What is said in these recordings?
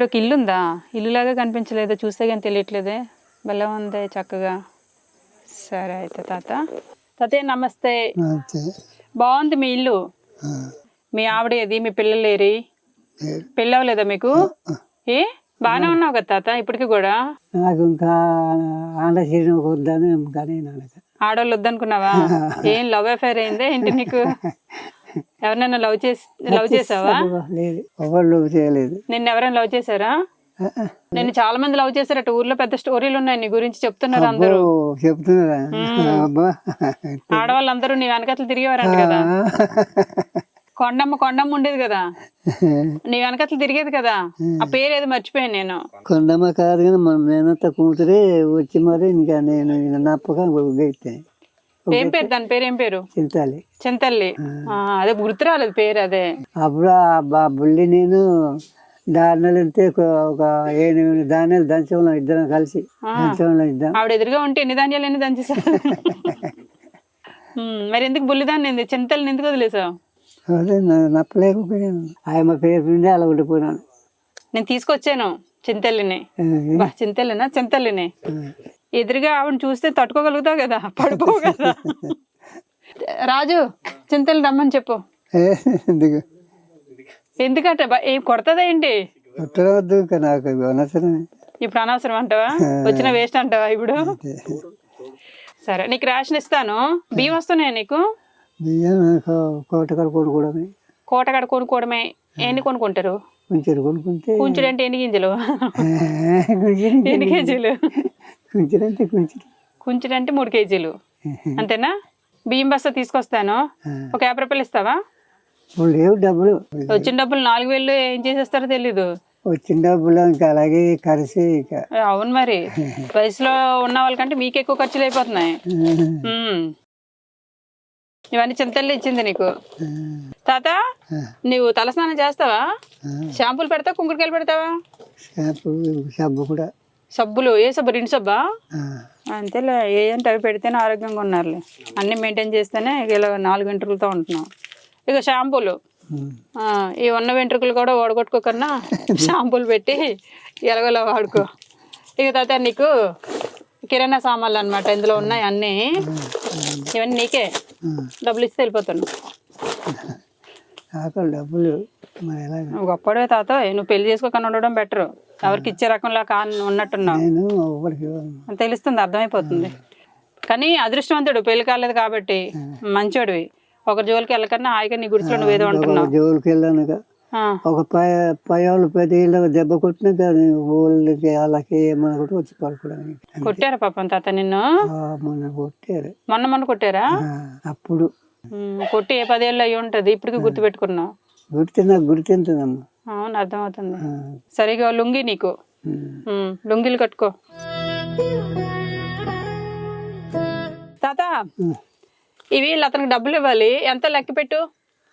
ఇక్కడ ఒక ఇల్లు ఉందా ఇల్లులాగా కనిపించలేదు? చూస్తే కానీ తెలియట్లేదే. భలే ఉంది చక్కగా. సరే అయితే తాత. తాతయ్య నమస్తే. బాగుంది మీ ఇల్లు? మీ ఆవిడ ఏది? మీ పిల్లలు ఏరి? అవ్వలేదా మీకు? ఏ? బాగానే ఉన్నావు కదా తాత ఇప్పటికి కూడా? నాకు ఇంకా వద్దని ఆడవాళ్ళు వద్దనుకున్నావా? ఏం లవ్ అఫైర్ అయిందే ఏంటి నీకు? ఎవరినైనా లవ్ చేసి లవ్ చేసావా? లేదు ఎవరు చేయలేదు. నిన్ను ఎవరైనా లవ్ చేశారా. నేను చాలా మంది లవ్ చేశారట. ఊర్లో పెద్ద స్టోరీలు ఉన్నాయి నీ గురించి చెప్తున్నారు అందరూ. చెప్తున్నారా? అబ్బా. ఆడవాళ్ళందరూ నీ వెనకట్లు తిరిగేవారంట కదా. కొండమ్మ కొండమ్మ ఉండేది కదా. నీ వెనకట్లు తిరిగేది కదా. ఆ పేరు ఏదో మర్చిపోయాను నేను. కొండమ్మ కాదు కానీ మన కూతురే వచ్చి మరి ఇంకా నేను నప్పక గెట్టాను ఏం పేరు? దాని పేరు ఏం పేరు? చింతాలి చింతల్లి. ఆ, అదే గుర్తు రాలేదు పేరు అదే. అప్పుడు ఆ బుల్లి నేను దారినలు వెళ్తే ఒక ఏడు దానిలు దంచంలో ఇద్దరం కలిసి దంచంలో ఇద్దాం. ఆవిడ ఎదురుగా ఉంటే ఎన్ని ధాన్యాలు ఎన్ని దంచేసావు? ఉమ్, మరి ఎందుకు బుల్లిదాన్ని చింతల్ని ఎందుకు వదిలేసావు? అదే నప్పలేకపోయాను. ఆయమ్మ పేరు నుండి అలా ఉండిపోయినాను. నేను తీసుకొచ్చాను చింతల్లిని. చింతల్లినా? చింతల్లిని. ఎదురుగా ఆవిడ చూస్తే తట్టుకోగలుగుతావు కదా? పడిపోవు కదా? రాజు చింతల్ని రమ్మని చెప్పు. ఎందుకు? ఎందుకంటే? ఏం కొడతదా ఏంటి? నాకు అనవసరమే. ఇప్పుడు అనవసరం అంటావా? వచ్చిన వేస్ట్ అంటావా ఇప్పుడు? సరే నీకు రేషన్ ఇస్తాను. బియ్యం వస్తున్నాయి నీకు? బియ్యం కోటకడ కొనుక్కోవడమే. కోటగాడ కొనుక్కోవడమే. ఎన్ని కొనుక్కుంటారు? కొంచెం కొనుక్కుంటే కుంచుడు అంటే ఎన్ని గింజలు? ఎన్ని కేజీలు కొంచెం అంటే కొంచెం కుంచుడు అంటే మూడు కేజీలు. అంతేనా? బియ్యం బస్తా తీసుకొస్తాను. ఒక యాభై రూపాయలు ఇస్తావా? లేవు డబ్బులు. వచ్చిన డబ్బులు నాలుగు వేలు ఏం చేసేస్తారో తెలీదు. వచ్చిన డబ్బులు ఇంకా అలాగే కలిసి అవును మరి. వయసులో ఉన్న వాళ్ళకంటే మీకు ఎక్కువ ఖర్చులు అయిపోతున్నాయి. ఇవన్నీ చింతల్లో ఇచ్చింది నీకు. తాత నువ్వు తలస్నానం చేస్తావా? షాంపూలు పెడతావా? కుంకుడుకాయలు పెడతావా? షాంపూ సబ్బు కూడా. సబ్బులు ఏ సబ్బు? రెండు సబ్బా? అంతేలే ఏ అంటే అవి పెడితేనే ఆరోగ్యంగా ఉన్నారులే. అన్నీ మెయింటైన్ చేస్తేనే ఇలా నాలుగు వెంట్రుకలతో ఉంటున్నాం. ఇక షాంపూలు. ఈ ఉన్న వెంట్రుకలు కూడా ఓడగొట్టుకోకన్నా షాంపూలు పెట్టి ఎలాగోలా వాడుకో. ఇక తర్వాత నీకు కిరాణా సామాన్లు అన్నమాట ఇందులో ఉన్నాయి అన్నీ. ఇవన్నీ నీకే. డబ్బులు ఇస్తే వెళ్ళిపోతాను నాకు డబ్బులు. గొప్పడే తాత నువ్వు పెళ్ళి చేసుకోకుండా ఉండడం బెటర్. ఎవరికి ఇచ్చే రకంలో కా ఉన్నట్టున్నావు. తెలుస్తుంది అర్థమైపోతుంది. కానీ అదృష్టవంతుడు పెళ్ళి కాలేదు కాబట్టి మంచోడివి. ఒక జోలికి వెళ్ళకన్నా హాయిగా నీ గుడిసెలో నువ్వేదో ఒక ఉంటున్నావు జోలికి వెళ్ళాను ఒక పై వాళ్ళు పెద్ద ఇళ్ళకి దెబ్బ కొట్టినా కానీ వాళ్ళకి వాళ్ళకి ఏమన్నా కూడా వచ్చి పడుకోవడానికి. కొట్టారా పాపం తాత నిన్ను? మొన్న కొట్టారు. మొన్న మొన్న కొట్టారా? అప్పుడు. కొట్టి ఏ పదేళ్ళు అయ్యి ఉంటది ఇప్పటికి గుర్తు పెట్టుకున్నావు గుర్తు నాకు అవును అర్థమవుతుంది. సరిగా లుంగి నీకు. లుంగీలు కట్టుకో. తాత. ఇవి అతనికి డబ్బులు ఇవ్వాలి. ఎంత లెక్క పెట్టు?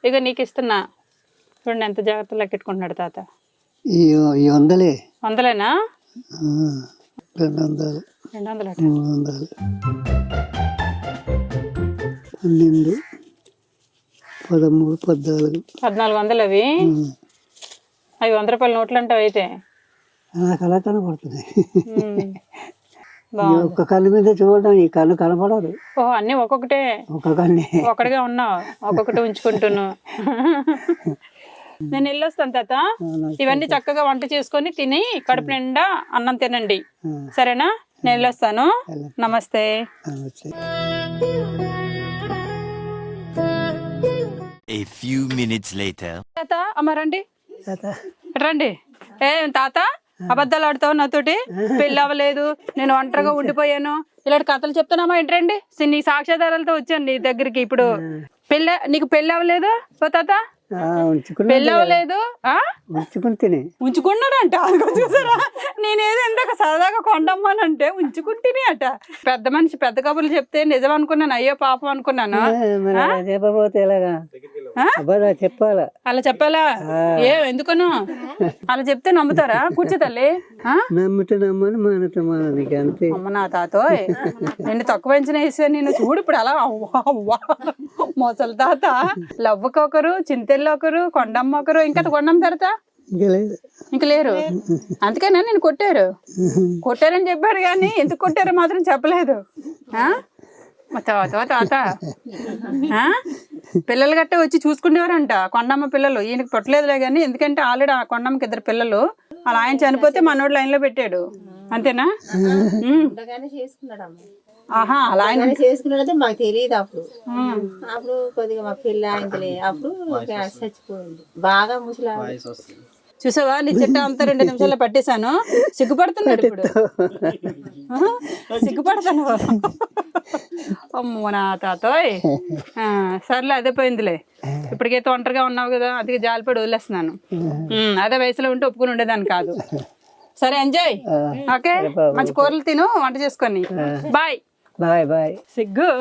ఇక నీకు ఇస్తున్నా. చూడండి ఎంత జాగ్రత్త లెక్కెట్టుకుంటున్నాడు తాత. వందలే. వందలేనా? రెండు వందలు. రెండు వందలు మూడు వందలు. పన్నెండు. పదమూడు పద్నాలుగు. పద్నాలుగు వందలు అవి. అవి వంద రూపాయల నోట్లు అంటావు అయితే నాకు అలా కనపడుతుంది ఒక్క కన్ను మీద చూడడం ఈ కన్ను కనపడదు. ఓహో అన్నీ ఒక్కొక్కటే. ఒక కన్నే. ఒక్కడిగా ఉన్నావు ఒక్కొక్కటి ఉంచుకుంటున్నావు నేను వెళ్ళొస్తాను తాత. ఇవన్నీ చక్కగా వంట చేసుకొని తిని కడుపు నిండా అన్నం తినండి. సరేనా? నేను వెళ్ళొస్తాను నమస్తే. ఆ, few minutes later. తాత అమ్మ రండి. తాత. రండి. ఏ తాత అబద్ధాలు ఆడుతావు నాతోటి? పెళ్ళి అవ్వలేదు నేను ఒంటరిగా ఉండిపోయాను. ఇలాంటి కథలు చెప్తున్నామా? ఏంటండి సి- నీ సాక్ష్యాధారాలతో వచ్చాను నీ దగ్గరికి ఇప్పుడు. పెళ్ళి నీకు పెళ్ళి అవ్వలేదు? ఓ తాత? పెళ్ళి అవ్వలేదు? ఆ? ఉంచుకుంటేనే ఉంచుకున్నాడంట చూసారా? నేనేదో ఇందాక సరదాగా కొండమ్మానంటే ఉంచుకుంటేనే అట. పెద్ద మనిషి పెద్ద కబుర్లు చెప్తే నిజం అనుకున్నాను అయ్యో పాపం అనుకున్నాను. చెప్పాలా? అలా చెప్పాలా? ఏ ఎందుకను? అలా చెప్తే నమ్ముతారా? కూర్చో తల్లి. ఆ? నమ్మితే నమ్మని మానతే మానది అంతే. అమ్మ నా తాతోయ్. నిన్ను తక్కువ అంచనా వేసాను నేను చూడు ఇప్పుడు అలా. మొసలి తాత. లవ్వకి ఒకరు చింతెల్లి ఒకరు కొండమ్మ ఒకరు ఇంకా కొండమ్మ తర్వాత? ఇంకా లేరు. అందుకనే నేను కొట్టారు? కొట్టారని చెప్పాడు కానీ ఎందుకు కొట్టారో మాత్రం చెప్పలేదు? మా తాత తాత? పిల్లలు గట్ట వచ్చి చూసుకునేవారంట. కొండమ్మ పిల్లలు. ఈయనకి పుట్టలేదులే కానీ ఎందుకంటే ఆల్రెడీ ఆ కొండమ్మకి ఇద్దరు పిల్లలు. అలా ఆయన చనిపోతే మనోడు లైన్లో పెట్టాడు. అంతేనా? ఆహా అలా ఆయన మాకు తెలియదు అప్పుడు. అప్పుడు కొద్దిగా మా పిల్ల ఆయనలే అప్పుడు చచ్చిపోయింది. బాగా ముసలాడు చూసావా? నీ చిట్ట అంతా రెండు నిమిషాల్లో పట్టేశాను. సిగ్గుపడుతున్నాడు ఇప్పుడు? సిగ్గుపడతాను అమ్మో నా తాతోయ్. సర్లే అదే పోయిందిలే. ఇప్పటికైతే ఒంటరిగా ఉన్నావు కదా అందుకే జాలిపడి వదిలేస్తున్నాను. అదే వయసులో ఉంటే ఒప్పుకుని ఉండేదాన్ని కాదు. సరే ఎంజాయ్. ఓకే? మంచి కూరలు తిను వంట చేసుకొని. బాయ్. Bye bye. సిగ్గు